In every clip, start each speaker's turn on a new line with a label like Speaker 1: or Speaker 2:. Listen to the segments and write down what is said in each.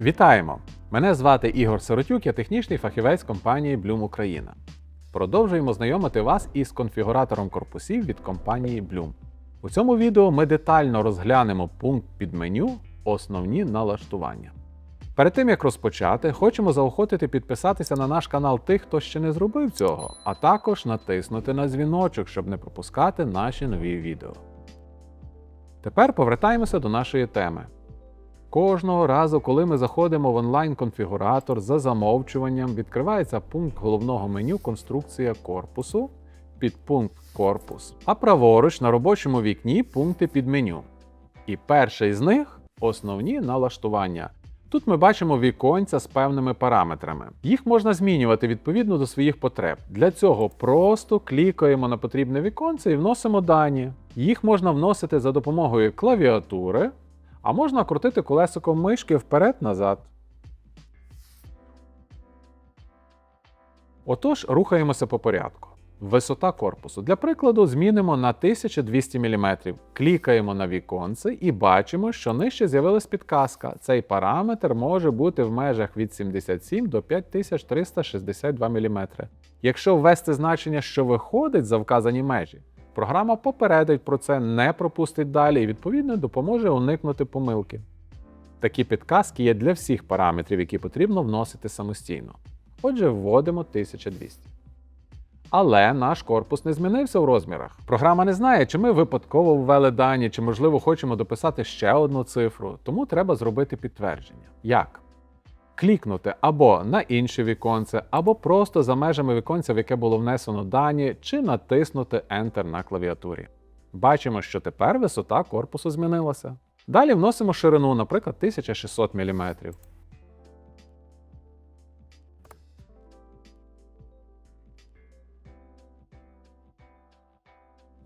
Speaker 1: Вітаємо! Мене звати Ігор Сиротюк, я технічний фахівець компанії Bloom Україна. Продовжуємо знайомити вас із конфігуратором корпусів від компанії Bloom. У цьому відео ми детально розглянемо пункт під меню Основні налаштування. Перед тим як розпочати, хочемо заохотити підписатися на наш канал тих, хто ще не зробив цього, а також натиснути на дзвіночок, щоб не пропускати наші нові відео. Тепер повертаємося до нашої теми. Кожного разу, коли ми заходимо в онлайн-конфігуратор за замовчуванням, відкривається пункт головного меню Конструкція корпусу, підпункт Корпус, а праворуч на робочому вікні пункти під меню. І перший з них основні налаштування. Тут ми бачимо віконця з певними параметрами. Їх можна змінювати відповідно до своїх потреб. Для цього просто клікаємо на потрібне віконце і вносимо дані. Їх можна вносити за допомогою клавіатури, а можна крутити колесиком мишки вперед-назад. Отож, рухаємося по порядку. Висота корпусу. Для прикладу, змінимо на 1200 мм. Клікаємо на віконце і бачимо, що нижче з'явилась підказка. Цей параметр може бути в межах від 77 до 5362 мм. Якщо ввести значення, що виходить за вказані межі, програма попередить про це, не пропустить далі і відповідно допоможе уникнути помилки. Такі підказки є для всіх параметрів, які потрібно вносити самостійно. Отже, вводимо 1200. Але наш корпус не змінився в розмірах. Програма не знає, чи ми випадково ввели дані, чи, можливо, хочемо дописати ще одну цифру, тому треба зробити підтвердження. Як? Клікнути або на інше віконце, або просто за межами віконця, в яке було внесено дані, чи натиснути Enter на клавіатурі. Бачимо, що тепер висота корпусу змінилася. Далі вносимо ширину, наприклад, 1600 мм.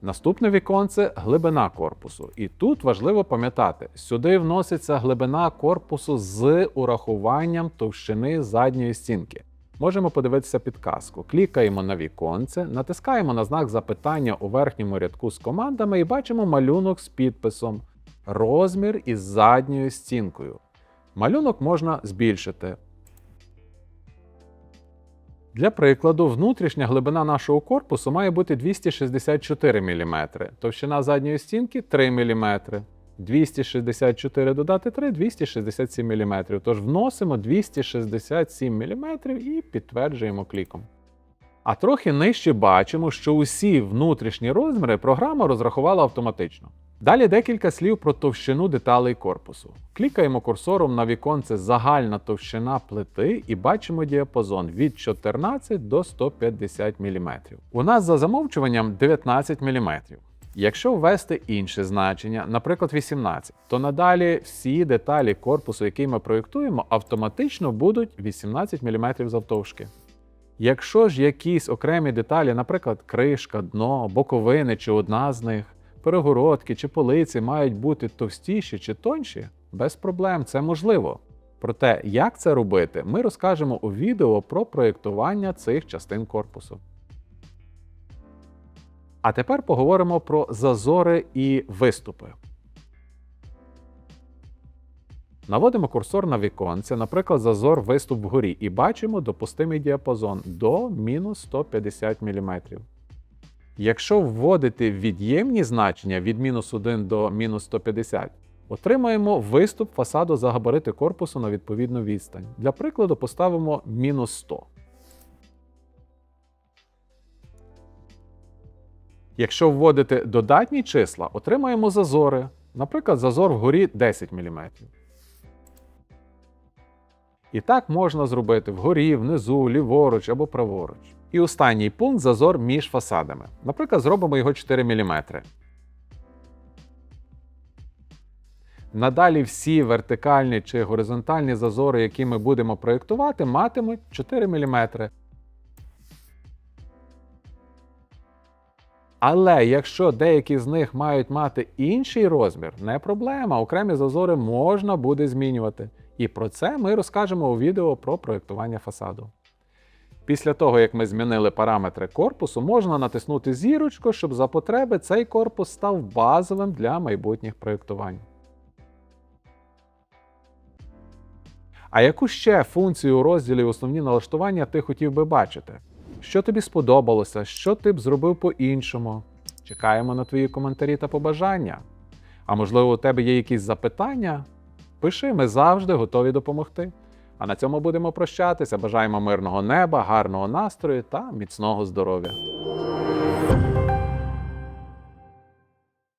Speaker 1: Наступне віконце глибина корпусу. І тут важливо пам'ятати, сюди вноситься глибина корпусу з урахуванням товщини задньої стінки. Можемо подивитися підказку. Клікаємо на віконце, натискаємо на знак запитання у верхньому рядку з командами і бачимо малюнок з підписом Розмір із задньою стінкою. Малюнок можна збільшити. Для прикладу, внутрішня глибина нашого корпусу має бути 264 мм, товщина задньої стінки 3 мм. 264 додати 3 267 мм. Тож вносимо 267 мм і підтверджуємо кліком. А трохи нижче бачимо, що усі внутрішні розміри програма розрахувала автоматично. Далі декілька слів про товщину деталей корпусу. Клікаємо курсором на віконце Загальна товщина плити і бачимо діапазон від 14 до 150 мм. У нас за замовчуванням 19 мм. Якщо ввести інше значення, наприклад 18, то надалі всі деталі корпусу, який ми проєктуємо, автоматично будуть 18 мм завтовшки. Якщо ж якісь окремі деталі, наприклад, кришка, дно, боковини чи одна з них, перегородки чи полиці мають бути товстіші чи тонші, без проблем це можливо. Проте, як це робити, ми розкажемо у відео про проєктування цих частин корпусу. А тепер поговоримо про зазори і виступи. Наводимо курсор на віконце, наприклад, зазор виступ вгорі, і бачимо допустимий діапазон до мінус 150 мм. Якщо вводити від'ємні значення від мінус 1 до мінус 150, отримаємо виступ фасаду за габарити корпусу на відповідну відстань. Для прикладу поставимо мінус 100. Якщо вводити додатні числа, отримаємо зазори. Наприклад, зазор вгорі 10 мм. І так можна зробити вгорі, внизу, ліворуч або праворуч. І останній пункт зазор між фасадами. Наприклад, зробимо його 4 мм. Надалі всі вертикальні чи горизонтальні зазори, які ми будемо проєктувати, матимуть 4 мм. Але якщо деякі з них мають мати інший розмір, не проблема, окремі зазори можна буде змінювати. І про це ми розкажемо у відео про проєктування фасаду. Після того, як ми змінили параметри корпусу, можна натиснути зірочку, щоб за потреби цей корпус став базовим для майбутніх проєктувань. А яку ще функцію у розділі Основні налаштування ти хотів би бачити? Що тобі сподобалося, що ти б зробив по-іншому? Чекаємо на твої коментарі та побажання. А можливо, у тебе є якісь запитання? Пиши, ми завжди готові допомогти. А на цьому будемо прощатися. Бажаємо мирного неба, гарного настрою та міцного здоров'я.